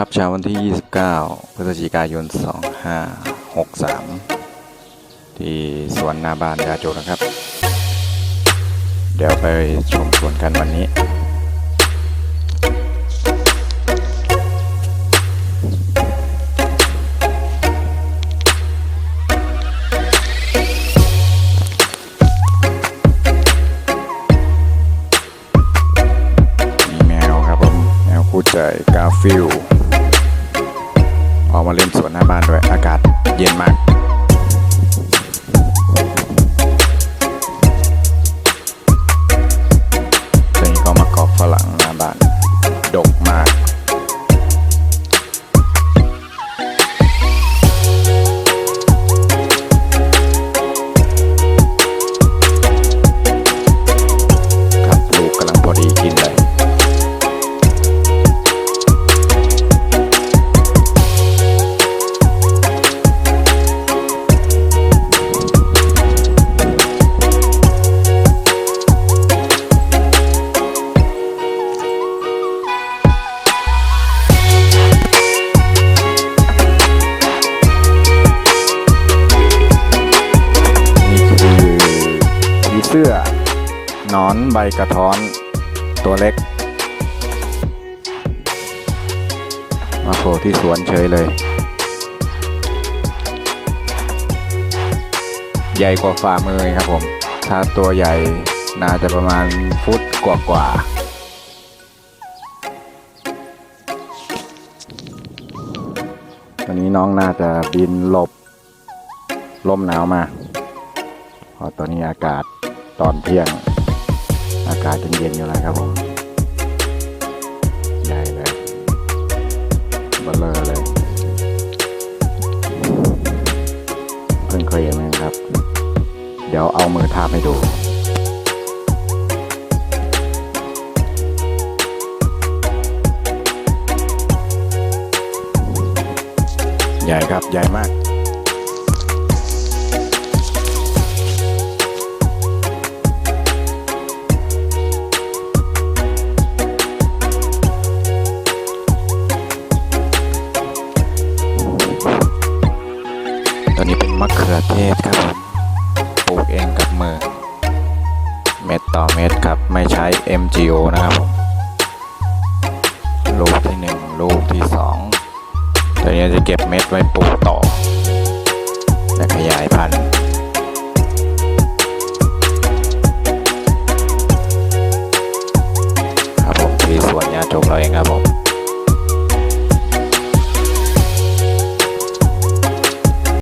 ครับเช้าวันที่ 29 พฤศจิกายน 2563 ที่สวนหนาบานยาโจนะครับ เดี๋ยวไปชมสวนกันวันนี้มีแมวครับผมแมวคู่ใจกาฟิล มาเล่นสวนหน้าบ้านด้วยอากาศเย็นมาก สื้อ หนอนใบกระท้อน ตัวเล็ก มาโผล่ที่สวนเฉยเลย ใหญ่กว่าฝ่ามือครับผม ถ้าตัวใหญ่น่าจะประมาณฟุตกว่ากว่าๆวันนี้น้องน่าจะบินหลบลมหนาวมาเพราะตอนนี้อากาศ ตอนเที่ยง อากาศเย็นๆอยู่แล้วครับผมใหญ่เลยเบลเลอร์เลยเพิ่งเคยเห็นเหมือนกันครับ เดี๋ยวเอามือทาบให้ดูใหญ่ครับ ใหญ่มาก เป็นมะเขือเทศครับผมปลูกเองกับมือ เม็ดต่อเม็ดครับไม่ใช้ MGO นะครับผมลูกที่หนึ่งลูกที่สองตัวนี้จะเก็บเม็ดไว้ปลูกต่อ และขยายพันธุ์ครับผมที่สวนยาจกเราเองครับผม